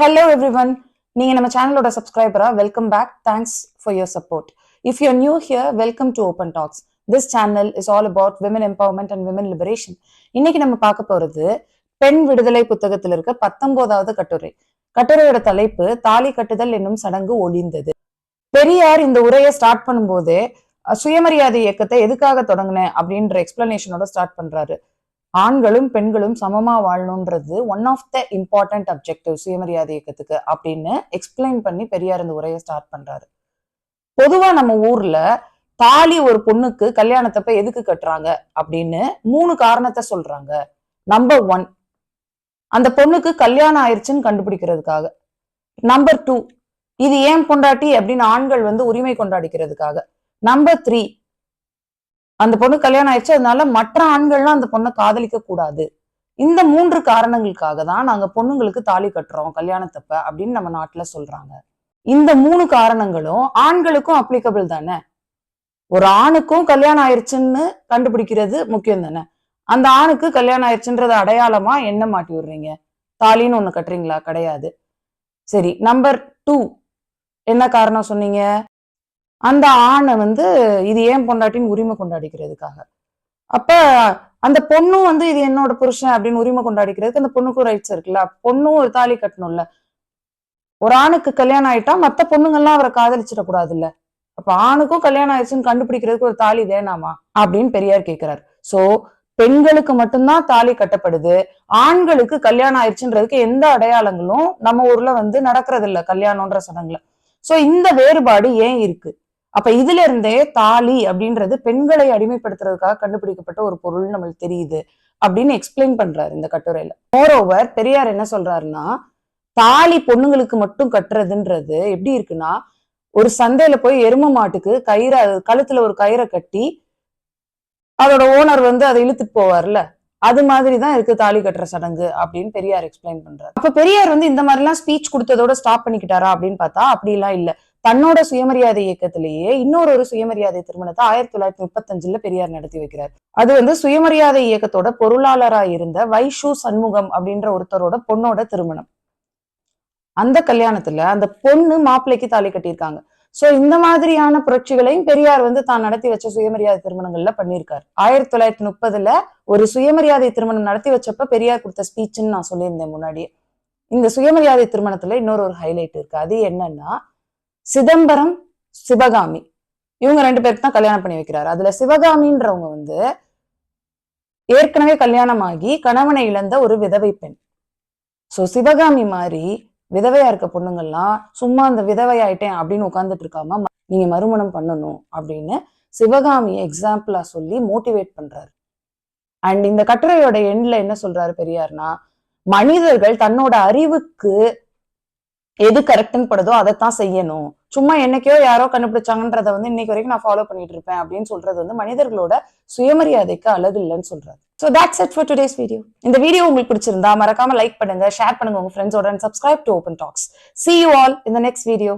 Hello every one நீங்க நம்ம சேனலோட சப்ஸ்கிரைபரா welcome back thanks for your support if you're new here welcome to open talks this channel is all about women empowerment and women liberation இன்னைக்கு நம்ம பார்க்க போறது பெண் விடுதலை புத்தகத்தில் இருக்க பத்தொன்பதாவது கட்டுரை. கட்டுரையோட தலைப்பு தாலி கட்டுதல் என்னும் சடங்கு ஒளிந்தது பெரியார் இந்த உரையை ஸ்டார்ட் பண்ணும்போதே சுயமரியாதை இயக்கத்தை எதுக்காக தொடங்கினேன் அப்படின்ற எக்ஸ்பிளனேஷனோட ஸ்டார்ட் பண்றாரு. ஆண்களும் பெண்களும் சமமா வாழணுன்றது one of the important objective சுயமரியாதை இயக்கத்துக்கு அப்படின்னு எக்ஸ்பிளைன் பண்ணி பெரியார் இந்த உரையை ஸ்டார்ட் பண்றாரு. பொதுவா நம்ம ஊர்ல தாலி ஒரு பொண்ணுக்கு கல்யாணத்தப்ப எதுக்கு கட்டுறாங்க அப்படின்னு மூணு காரணத்தை சொல்றாங்க. நம்பர் ஒன் அந்த பொண்ணுக்கு கல்யாணம் ஆயிடுச்சுன்னு கண்டுபிடிக்கிறதுக்காக. நம்பர் டூ இது ஏன் கொண்டாட்டி அப்படின்னு ஆண்கள் வந்து உரிமை கொண்டாடிக்கிறதுக்காக. நம்பர் த்ரீ அந்த பொண்ணு கல்யாணம் ஆயிடுச்சு அதனால மற்ற ஆண்கள்லாம் அந்த பொண்ணை காதலிக்க கூடாது. இந்த மூன்று காரணங்களுக்காக தான் நாங்க பொண்ணுங்களுக்கு தாலி கட்டுறோம் கல்யாணத்தப்ப அப்படின்னு நம்ம நாட்டுல சொல்றாங்க. இந்த மூணு காரணங்களும் ஆண்களுக்கும் அப்ளிகபிள் தானே? ஒரு ஆணுக்கும் கல்யாணம் ஆயிடுச்சுன்னு கண்டுபிடிக்கிறது முக்கியம் தானே? அந்த ஆணுக்கு கல்யாணம் ஆயிடுச்சுன்றது அடையாளமா என்ன மாட்டி விடுறீங்க? தாலின்னு ஒண்ணு கட்டுறீங்களா? கிடையாது. சரி நம்பர் டூ என்ன காரணம் சொன்னீங்க? அந்த ஆணை வந்து இது ஏன் பொண்டாட்டின்னு உரிமை கொண்டாடிக்கிறதுக்காக. அப்ப அந்த பொண்ணும் வந்து இது என்னோட புருஷன் அப்படின்னு உரிமை கொண்டாடிக்கிறதுக்கு அந்த பொண்ணுக்கும் ரைட்ஸ் இருக்குல்ல. பொண்ணும் ஒரு தாலி கட்டணும்ல. ஒரு ஆணுக்கு கல்யாணம் ஆயிட்டா மத்த பொண்ணுங்கெல்லாம் அவரை காதலிச்சிட கூடாதுல்ல. அப்ப ஆணுக்கும் கல்யாணம் ஆயிடுச்சுன்னு கண்டுபிடிக்கிறதுக்கு ஒரு தாலி வேணாமா? அப்படின்னு பெரியார் கேட்கிறார் சோ பெண்களுக்கு மட்டும்தான் தாலி கட்டப்படுது. ஆண்களுக்கு கல்யாணம் ஆயிடுச்சுன்றதுக்கு எந்த அடையாளங்களும் நம்ம ஊர்ல வந்து நடக்கிறது இல்ல கல்யாணம்ன்ற சடங்குல. சோ இந்த வேறுபாடு ஏன் இருக்கு? அப்ப இதுல இருந்தே தாலி அப்படின்றது பெண்களை அடிமைப்படுத்துறதுக்காக கண்டுபிடிக்கப்பட்ட ஒரு பொருள் நம்மளுக்கு தெரியுது அப்படின்னு எக்ஸ்பிளைன் பண்றாரு இந்த கட்டுரையில. மோரோவர் பெரியார் என்ன சொல்றாருன்னா தாலி பொண்ணுங்களுக்கு மட்டும் கட்டுறதுன்றது எப்படி இருக்குன்னா ஒரு சந்தையில போய் எரும மாட்டுக்கு கயிறை கழுத்துல ஒரு கயிறை கட்டி அதோட ஓனர் வந்து அதை இழுத்துட்டு போவார்ல. அது மாதிரி தான் இருக்கு தாலி கட்டுற சடங்கு அப்படின்னு பெரியார் எக்ஸ்பிளைன் பண்றாரு. அப்ப பெரியார் வந்து இந்த மாதிரி எல்லாம் ஸ்பீச் கொடுத்ததோட ஸ்டாப் பண்ணிக்கிட்டாரா அப்படின்னு பார்த்தா அப்படிலாம் இல்லை. தன்னோட சுயமரியாதை இயக்கத்திலேயே இன்னொரு ஒரு சுயமரியாதை திருமணத்தை ஆயிரத்தி தொள்ளாயிரத்தி முப்பத்தஞ்சுல பெரியார் நடத்தி வைக்கிறார். அது வந்து சுயமரியாதை இயக்கத்தோட பொருளாளரா இருந்த வைஷு சண்முகம் அப்படின்ற ஒருத்தரோட பொண்ணோட திருமணம். அந்த கல்யாணத்துல அந்த பொண்ணு மாப்பிள்ளைக்கு தாலி கட்டியிருக்காங்க. சோ இந்த மாதிரியான புரட்சிகளையும் பெரியார் வந்து தான் நடத்தி வச்ச சுயமரியாதை திருமணங்கள்ல பண்ணியிருக்காரு. ஆயிரத்தி தொள்ளாயிரத்தி முப்பதுல ஒரு சுயமரியாதை திருமணம் நடத்தி வச்சப்ப பெரியார் கொடுத்த ஸ்பீச்சுன்னு நான் சொல்லியிருந்தேன் முன்னாடியே. இந்த சுயமரியாதை திருமணத்துல இன்னொரு ஒரு ஹைலைட் இருக்கு. அது என்னன்னா சிதம்பரம் சிவகாமி. இவங்க ரெண்டு பேருக்கு தான் கல்யாணம் பண்ணி வைக்கிறாரு. அதுல சிவகாமின்றவங்க வந்து ஏற்கனவே கல்யாணம் ஆகி கணவனை இழந்த ஒரு விதவை பெண். சோ சிவகாமி மாதிரி விதவையா இருக்க பொண்ணுங்கள்லாம் சும்மா அந்த விதவையாயிட்டேன் அப்படின்னு உட்கார்ந்துட்டு இருக்காம நீங்க மறுமணம் பண்ணணும் அப்படின்னு சிவகாமியை எக்ஸாம்பிளா சொல்லி மோட்டிவேட் பண்றாரு. அண்ட் இந்த கட்டுரையோட எண்ட்ல என்ன சொல்றாரு பெரியார்னா மனிதர்கள் தன்னோட அறிவுக்கு எது கரெக்டுன்னு படுதோ அதைத்தான் செய்யணும். சும்மா என்னைக்கோ யாரோ கண்டுபிடிச்சாங்கன்றத வந்து இன்னைக்கு வரைக்கும் நான் ஃபாலோ பண்ணிட்டு இருப்பேன் அப்படின்னு சொல்றது வந்து மனிதர்களோட சுயமரியாதைக்கு அழகு இல்லைன்னு சொல்றாரு. So that's it for today's video இந்த வீடியோ உங்களுக்கு பிடிச்சிருந்தா மறக்காம லைக் பண்ணுங்க ஷேர் பண்ணுங்க உங்க ஃப்ரெண்ட்ஸோட subscribe to to open talks see you all இந்த நெக்ஸ்ட் வீடியோ